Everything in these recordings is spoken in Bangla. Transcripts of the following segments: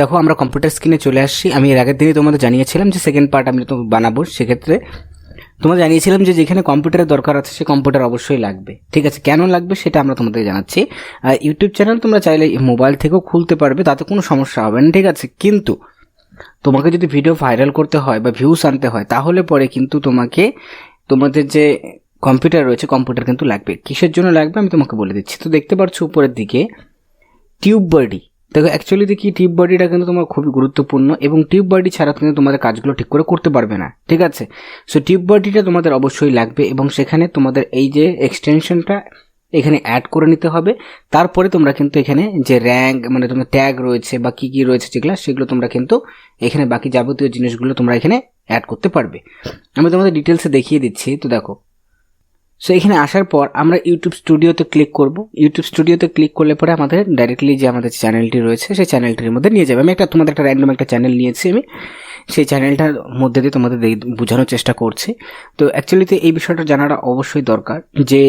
দেখো, আমরা কম্পিউটার স্ক্রিনে চলে আসছি। আমি এর আগের দিনই তোমাদের জানিয়েছিলাম যে সেকেন্ড পার্ট আমি তো বানাবো, সেক্ষেত্রে তোমাদের জানিয়েছিলাম যে যেখানে কম্পিউটারের দরকার আছে, সে কম্পিউটার অবশ্যই লাগবে। ঠিক আছে, কেন লাগবে সেটা আমরা তোমাদের জানাচ্ছি। ইউটিউব চ্যানেল তোমরা চাইলে মোবাইল থেকেও খুলতে পারবে, তাতে কোনো সমস্যা হবে না, ঠিক আছে? কিন্তু তোমাকে যদি ভিডিও ভাইরাল করতে হয় বা ভিউস আনতে হয়, তাহলে পরে কিন্তু তোমাকে, তোমাদের যে কম্পিউটার রয়েছে কম্পিউটার কিন্তু লাগবে। কিসের জন্য লাগবে আমি তোমাকে বলে দিচ্ছি। তো দেখতে পাচ্ছ উপরের দিকে টিউব বডি দেখো অ্যাকচুয়ালি দেখি টিউব বডিটা কিন্তু তোমার খুবই গুরুত্বপূর্ণ এবং টিউব বডি ছাড়া কিন্তু তোমাদের কাজগুলো ঠিক করে করতে পারবে না, ঠিক আছে? সো টিউব বডিটা তোমাদের অবশ্যই লাগবে এবং সেখানে তোমাদের এই যে এক্সটেনশনটা এখানে অ্যাড করে নিতে হবে। তারপরে তোমরা কিন্তু এখানে যে র্যাঙ্ক মানে তোমার ট্যাগ রয়েছে বা কী কী রয়েছে যেগুলো, সেগুলো তোমরা কিন্তু এখানে বাকি যাবতীয় জিনিসগুলো তোমরা এখানে অ্যাড করতে পারবে। আমি তোমাদের ডিটেলসে দেখিয়ে দিচ্ছি, তো দেখো। সো এখানে আসার পর আমরা ইউটিউব স্টুডিওতে ক্লিক করব। ইউটিউব স্টুডিওতে ক্লিক করলে পরে আমাদের ডাইরেক্টলি যে আমাদের চ্যানেলটি রয়েছে, সেই চ্যানেলটির মধ্যে নিয়ে যাবে। আমি একটা তোমাদের একটা র্যান্ডম একটা চ্যানেল নিয়েছি আমি। সেই চ্যানেলটার মধ্যে দিয়ে তোমাদের বোঝানোর চেষ্টা করছি। তো অ্যাকচুয়ালিতে এই বিষয়টা জানাটা অবশ্যই দরকার যে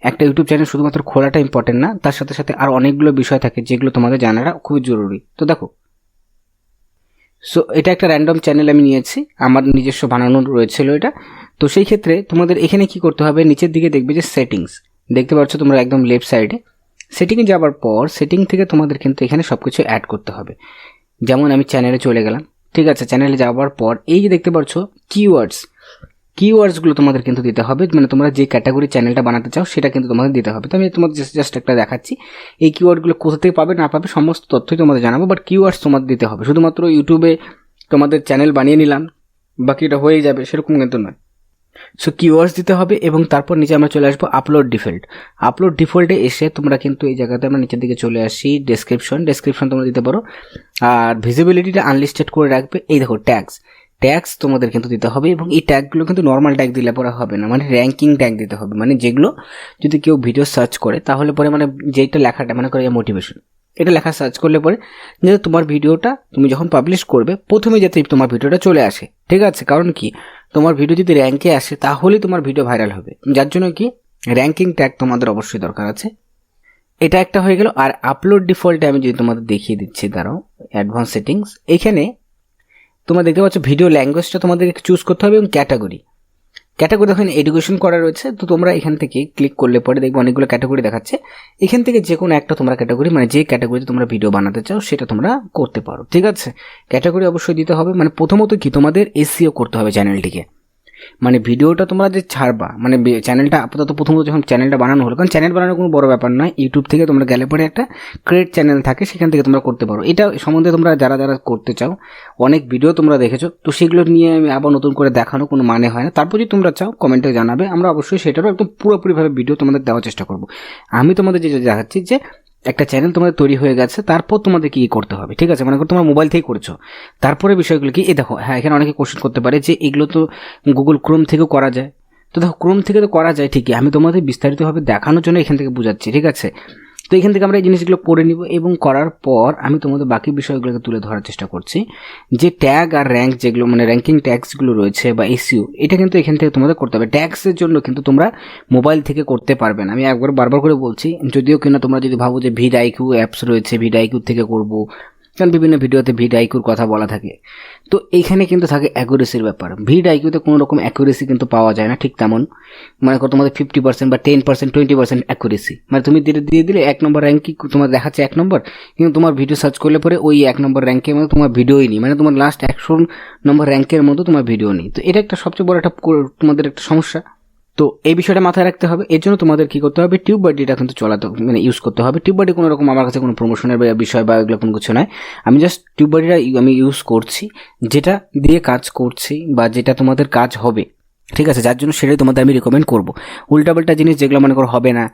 একটা ইউটিউব চ্যানেল শুধুমাত্র খোলাটা ইম্পর্টেন্ট না, তার সাথে সাথে আর অনেকগুলো বিষয় থাকে যেগুলো তোমাদের জানাটা খুবই জরুরি। তো, দেখো। সো এটা একটা র্যান্ডম চ্যানেল আমি নিয়েছি। আমার নিজস্ব বানানো রয়েছিল এটা। তো সেই ক্ষেত্রে তোমাদের এখানে কি করতে হবে? নিচের দিকে দেখবে যে সেটিংস দেখতে পাচ্ছ তোমরা একদম লেফট সাইডে সেটিংয়ে যাওয়ার পর সেটিং থেকে তোমাদের কিন্তু এখানে সব কিছু অ্যাড করতে হবে। যেমন আমি চ্যানেলে চলে গেলাম। ঠিক আছে চ্যানেলে যাওয়ার পর, এই যে দেখতে পাচ্ছ কিওয়ার্ডস কিওয়ার্ডসগুলো তোমাদের কিন্তু দিতে হবে। মানে তোমরা যে ক্যাটাগরি চ্যানেলটা বানাতে চাও, সেটা কিন্তু তোমাদের দিতে হবে। তো আমি তোমাদের জাস্ট একটা দেখাচ্ছি। এই কিওয়ার্ডগুলো কোথা থেকে পাবে না পাবে, সমস্ত তথ্যই তোমাদের জানাব। বাট কিওয়ার্ডস তোমাদের দিতে হবে। শুধুমাত্র ইউটিউবে তোমাদের চ্যানেল বানিয়ে নিলাম। বাকি এটা হয়ে যাবে, সেরকম কিন্তু নয়। সো কিওয়ার্ডস দিতে হবে এবং তারপর নিচে আমরা চলে আসব আপলোড ডিফল্ট আপলোড ডিফল্টে এসে তোমরা কিন্তু এই জায়গাতে আমরা নিচের দিকে চলে আসি ডেসক্রিপশন ডেসক্রিপশন তোমরা দিতে পারো। আর ভিজিবিলিটিটা আনলিস্টেড করে রাখবে। এই দেখো ট্যাক্স ট্যাক্স তোমাদের কিন্তু দিতে হবে এবং এই ট্যাগগুলো কিন্তু নর্মাল ট্যাগ দিলে পরে হবে না মানে র্যাঙ্কিং ট্যাগ দিতে হবে। মানে যেগুলো যদি কেউ ভিডিও সার্চ করে, তাহলে পরে মানে যেইটা লেখাটা মানে করে মোটিভেশন এটা লেখা সার্চ করলে পরে যাতে তোমার ভিডিওটা তুমি যখন পাবলিশ করবে, প্রথমে যাতে তোমার ভিডিওটা চলে আসে। ঠিক আছে? কারণ কি? তোমার ভিডিও যদি র্যাঙ্কে আসে, তাহলেই তোমার ভিডিও ভাইরাল হবে। যার জন্য কি? র্যাঙ্কিং ট্যাগ তোমাদের অবশ্যই দরকার আছে। এটা একটা হয়ে গেল। আর আপলোড ডিফল্টে আমি যদি তোমাদের দেখিয়ে দিচ্ছি, দাঁড়াও অ্যাডভান্স সেটিংস এখানে তোমরা দেখতে পাচ্ছ ভিডিও ল্যাঙ্গুয়েজটা তোমাদেরকে চুজ করতে হবে এবং ক্যাটাগরি ক্যাটাগরি দেখেন এডুকেশন করা রয়েছে। তো তোমরা এখান থেকে ক্লিক করলে পরে দেখবে অনেকগুলো ক্যাটাগরি দেখাচ্ছে। এখান থেকে যে কোনো একটা তোমরা ক্যাটাগরি মানে যে ক্যাটাগরিতে তোমরা ভিডিও বানাতে চাও, সেটা তোমরা করতে পারো। ঠিক আছে? ক্যাটাগরি অবশ্যই দিতে হবে। মানে প্রথমত কি? তোমাদের এসিও করতে হবে চ্যানেলটিকে মানে ভিডিওটা তোমরা যে ছাড়বা মানে চ্যানেলটা আপাতত প্রথমত যখন চ্যানেলটা বানানো হলো, কারণ চ্যানেল বানানো কোনো বড় ব্যাপার নয় ইউটিউব থেকে তোমরা গেলে পরে একটা ক্রিয়েট চ্যানেল থাকে, সেখান থেকে তোমরা করতে পারো। এটা সম্বন্ধে তোমরা যারা যারা করতে চাও, অনেক ভিডিও তোমরা দেখেছ, তো সেগুলো নিয়ে আমি আবার নতুন করে দেখানো কোনো মানে হয় না। তারপর যদি তোমরা চাও কমেন্টে জানাবে, আমরা অবশ্যই সেটারও একদম পুরোপুরিভাবে ভিডিও তোমাদের দেওয়ার চেষ্টা করব। আমি তোমাদের যেটা দেখাচ্ছি যে একটা চ্যানেল তোমাদের তৈরি হয়ে গেছে, তারপর তোমাদের কি করতে হবে, ঠিক আছে? মনে করো তোমরা মোবাইল থেকেই করছ। তারপরে বিষয়গুলো কি, এ দেখো হ্যাঁ এখানে অনেকে কোশ্চেন করতে পারে যে এগুলো তো গুগল ক্রোম থেকেও করা যায়। তো দেখো ক্রোম থেকে তো করা যায় ঠিকই, আমি তোমাদের বিস্তারিতভাবে দেখানোর জন্য এখান থেকে বোঝাচ্ছি, ঠিক আছে? তো এখান থেকে আমরা এই জিনিসগুলো পড়ে নিব এবং করার পর আমি তোমাদের বাকি বিষয়গুলোকে তুলে ধরার চেষ্টা করছি। যে ট্যাগ আর র্যাঙ্ক যেগুলো মানে র্যাঙ্কিং ট্যাক্সগুলো রয়েছে বা এসিও এটা কিন্তু এখান থেকে তোমাদের করতে হবে। ট্যাক্সের জন্য কিন্তু তোমরা মোবাইল থেকে করতে পারবে না। আমি একবার বারবার করে বলছি, যদিও কিনা তোমরা যদি ভাবো যে ভিড আইকিউ অ্যাপস রয়েছে, ভিড আইকিউ থেকে করব কারণ বিভিন্ন ভিডিওতে ভিড আইকিউর কথা বলা থাকে। তো এইখানে কিন্তু থাকে অ্যাকুরেসির ব্যাপার। ভিড আইকিউতে কোনো রকম অ্যাকুরেসি কিন্তু পাওয়া যায় না, ঠিক তেমন। মানে কত তোমাদের ফিফটি পার্সেন্ট বা ten percent twenty percent accuracy মানে তুমি দিয়ে দিয়ে দিলে এক নম্বর র্যাঙ্কিং তোমার দেখাচ্ছে এক নম্বর কিন্তু তোমার ভিডিও সার্চ করলে পরে ওই এক নম্বর র্যাঙ্কের মধ্যে তোমার ভিডিওই নেই। মানে তোমার লাস্ট একশো নম্বর র্যাঙ্কের মধ্যে তোমার ভিডিও নেই। তো এটা একটা সবচেয়ে বড় একটা তোমাদের একটা সমস্যা। তো এই বিষয়টা মাথায় রাখতে হবে। এর জন্য তোমাদের কী করতে হবে? টিউব বাডিটা কিন্তু চলাতে মানে ইউজ করতে হবে। টিউব বাডি কোনো রকম আমার কাছে কোনো প্রমোশনের বা- বিষয় বা এগুলো কোনো কিছু নয় আমি জাস্ট টিউব বাডিটা আমি ইউজ করছি, যেটা দিয়ে কাজ করছি বা যেটা তোমাদের কাজ হবে। ঠিক আছে? যার জন্য সেটাই তোমাদের আমি রেকমেন্ড করব। উল্টাপাল্টা জিনিস যেগুলো মনে করো হবে না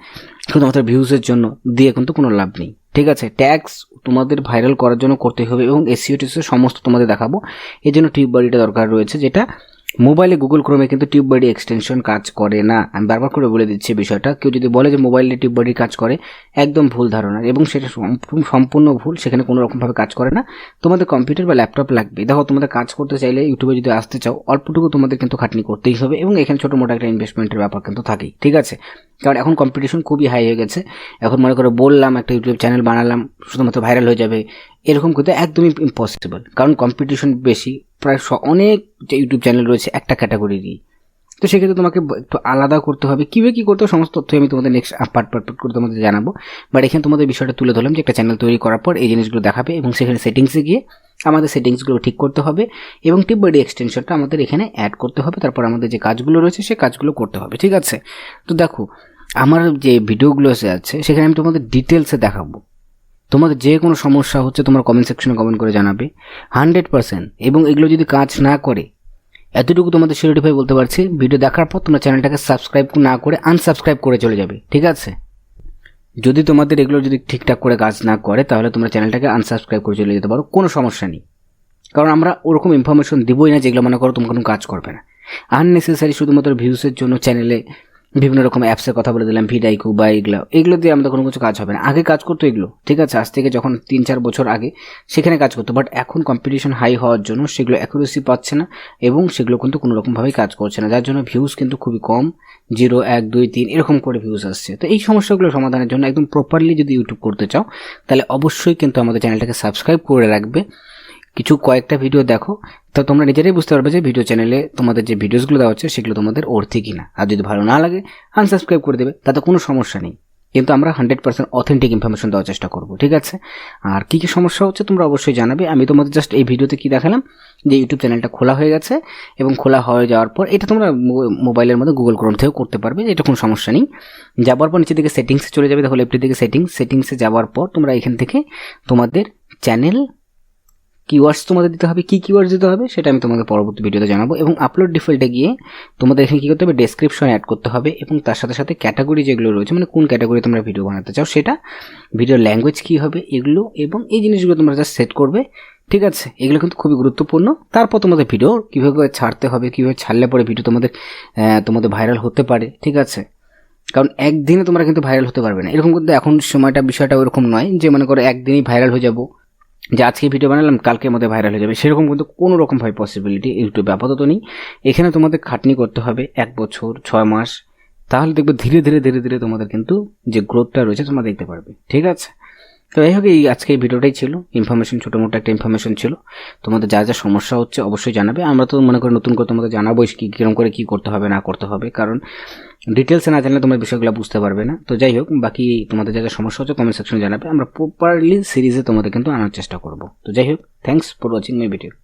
শুধুমাত্র ভিউজের জন্য, দিয়ে কিন্তু কোনো লাভ নেই। ঠিক আছে? ট্যাক্স তোমাদের ভাইরাল করার জন্য করতে হবে এবং এসিও টেসিও সমস্ত তোমাদের দেখাবো। এর জন্য টিউব বাডিটা দরকার রয়েছে, যেটা মোবাইলে গুগল ক্রোমে কিন্তু টিউব বডি এক্সটেনশন কাজ করে না। আমি বারবার করে বলে দিচ্ছি বিষয়টা, কেউ যদি বলে যে মোবাইলে টিউব বডি কাজ করে, একদম ভুল ধারণা। এবং সেটা সম্পূর্ণ- ভুল, সেখানে কোনো রকমভাবে কাজ করে না। তোমাদের কম্পিউটার বা ল্যাপটপ লাগবে। দেখো, তোমাদের কাজ করতে চাইলে ইউটিউবে যদি আসতে চাও, অল্পটুকু তোমাদের কিন্তু খাটনি করতেই হবে। এবং এখানে ছোটো মোটো একটা ইনভেস্টমেন্টের ব্যাপার কিন্তু থাকেই, ঠিক আছে? কারণ এখন কম্পিটিশন খুবই হাই হয়ে গেছে। এখন মনে করে বললাম, একটা ইউটিউব চ্যানেল বানালাম, শুধুমাত্র ভাইরাল হয়ে যাবে। এরকম কিন্তু একদমই ইম্পসিবল কারণ কম্পিটিশন বেশি প্রায় অনেক যে ইউটিউব চ্যানেল রয়েছে একটা ক্যাটাগরিরই তো সেক্ষেত্রে তোমাকে একটু আলাদা করতে হবে। কীভাবে কী করতে সমস্ত তথ্য আমি তোমাদের নেক্সট পার্ট পার্ট পার্ট করে তোমাদের জানাব। বাট এখানে তোমাদের বিষয়টা তুলে ধরলাম যে একটা চ্যানেল তৈরি করার পর এই জিনিসগুলো দেখাবে এবং সেখানে সেটিংসে গিয়ে আমাদের সেটিংসগুলো ঠিক করতে হবে এবং টিপ এক্সটেনশনটা আমাদের এখানে অ্যাড করতে হবে। তারপর আমাদের যে কাজগুলো রয়েছে সে কাজগুলো করতে হবে, ঠিক আছে? তো দেখো, আমার যে ভিডিওগুলো আছে, সেখানে আমি তোমাদের ডিটেলসে দেখাবো। তোমাদের যে কোনো সমস্যা হচ্ছে তোমার কমেন্ট সেকশনে কমেন্ট করে জানাবে। হান্ড্রেড পার্সেন্ট এবং এগুলো যদি কাজ না করে, এতটুকু তোমাদের সিরিটিফাই বলতে পারছি ভিডিও দেখার পর তোমরা চ্যানেলটাকে সাবস্ক্রাইব না করে আনসাবস্ক্রাইব করে চলে যাবে, ঠিক আছে? যদি তোমাদের এগুলো যদি ঠিকঠাক করে কাজ না করে, তাহলে তোমরা চ্যানেলটাকে আনসাবস্ক্রাইব করে চলে যেতে পারো, কোনো সমস্যা নেই। কারণ আমরা ওরকম ইনফরমেশন দিবই না যেগুলো মনে করো তোমার কোনো কাজ করবে না। আননেসেসারি শুধুমাত্র ভিউসের জন্য চ্যানেলে বিভিন্ন রকম অ্যাপসের কথা বলে দিলাম ভিডাইকু বা এগুলো। এগুলো দিয়ে আমাদের কোনো কিছু কাজ হবে না। আগে কাজ করতো এগুলো, ঠিক আছে? আজ থেকে যখন তিন চার বছর আগে সেখানে কাজ করতো। বাট এখন কম্পিটিশন হাই হওয়ার জন্য সেগুলো অ্যাকুরেসি পাচ্ছে না এবং সেগুলো কিন্তু কোনো রকমভাবেই কাজ করছে না। যার জন্য ভিউজ কিন্তু খুবই কম। জিরো, এক, দুই, তিন, এরকম করে ভিউজ আসছে। তো এই সমস্যাগুলো সমাধানের জন্য একদম প্রপারলি যদি ইউটিউব করতে চাও, তাহলে অবশ্যই কিন্তু আমাদের চ্যানেলটাকে সাবস্ক্রাইব করে রাখবে। কিছু কয়েকটা ভিডিও দেখো। তো তোমরা নিজেরাই বুঝতে পারবে যে ভিডিও চ্যানেলে তোমাদের যে ভিডিওসগুলো দেওয়া হচ্ছে, সেগুলো তোমাদের অর্থে কিনা। আর যদি ভালো না লাগে আনসাবস্ক্রাইব করে দেবে, তাতে কোনো সমস্যা নেই। কিন্তু আমরা হান্ড্রেড পার্সেন্ট অথেন্টিক ইনফরমেশন দেওয়ার চেষ্টা করব, ঠিক আছে? আর কী কী সমস্যা হচ্ছে তোমরা অবশ্যই জানাবে। আমি তোমাদের জাস্ট এই ভিডিওতে কি দেখালাম, যে ইউটিউব চ্যানেলটা খোলা হয়ে গেছে, এবং খোলা হয়ে যাওয়ার পর এটা তোমরা মোবাইলের মধ্যে গুগল ক্রোম থেকেও করতে পারবে, এটা কোনো সমস্যা নেই। যাওয়ার পর নিচের দিকে সেটিংসে চলে যাবে, তাহলে লেফটের দিকে সেটিংস সেটিংসে যাওয়ার পর তোমরা এখান থেকে তোমাদের চ্যানেল কিওয়ার্ডস তোমাদের দিতে হবে, কী কিওয়ার্ডস দিতে হবে সেটা আমি তোমাদের পরবর্তী ভিডিওতে জানাব এবং আপলোড ডিফল্টে গিয়ে তোমাদের এখানে কী করতে হবে ডেসক্রিপশন অ্যাড করতে হবে এবং তার সাথে সাথে ক্যাটাগরি যেগুলো রয়েছে মানে কোন ক্যাটাগরি তোমরা ভিডিও বানাতে চাও সেটা ভিডিও ল্যাঙ্গুয়েজ কী হবে এগুলো এবং এই জিনিসগুলো তোমরা জাস্ট সেট করবে, ঠিক আছে? এগুলো কিন্তু খুবই গুরুত্বপূর্ণ। তারপর তোমাদের ভিডিও কীভাবে ছাড়তে হবে, কীভাবে ছাড়লে পরে ভিডিও তোমাদের তোমাদের ভাইরাল হতে পারে, ঠিক আছে? কারণ একদিনে তোমরা কিন্তু ভাইরাল হতে পারবে না। এরকম কিন্তু এখন সময়টা বিষয়টা ওরকম নয় যে মনে করো একদিনই ভাইরাল হয়ে যাব। যে আজকে ভিডিও বানালাম, কালকের মধ্যে ভাইরাল হয়ে যাবে। সেরকম কিন্তু কোনো রকমভাবে পসিবিলিটি ইউটিউবে আপাতত নেই। এখানে তোমাদের খাটনি করতে হবে এক বছর, ছয় মাস। তাহলে দেখবে ধীরে ধীরে ধীরে ধীরে তোমাদের কিন্তু যে গ্রোথটা রয়েছে, তোমরা দেখতে পারবে। ঠিক আছে? তো যাই হোক এই আজকে এই ভিডিওটাই ছিল। ইনফরমেশন ছোটো মোটো একটা ইনফরমেশন ছিল। তোমাদের যা যা সমস্যা হচ্ছে অবশ্যই জানাবে। আমরা তো মনে করি নতুন করে তোমাদের জানাব কী কীরকম করে কী করতে হবে, না করতে হবে। কারণ ডিটেলসে না জানলে তোমার বিষয়গুলো বুঝতে পারবে না। তো যাই হোক বাকি তোমাদের যা যা সমস্যা হচ্ছে কমেন্ট সেকশনে জানাবে। আমরা প্রপারলি সিরিজে তোমাদের কিন্তু আনার চেষ্টা করব। তো যাই হোক thanks for watching my video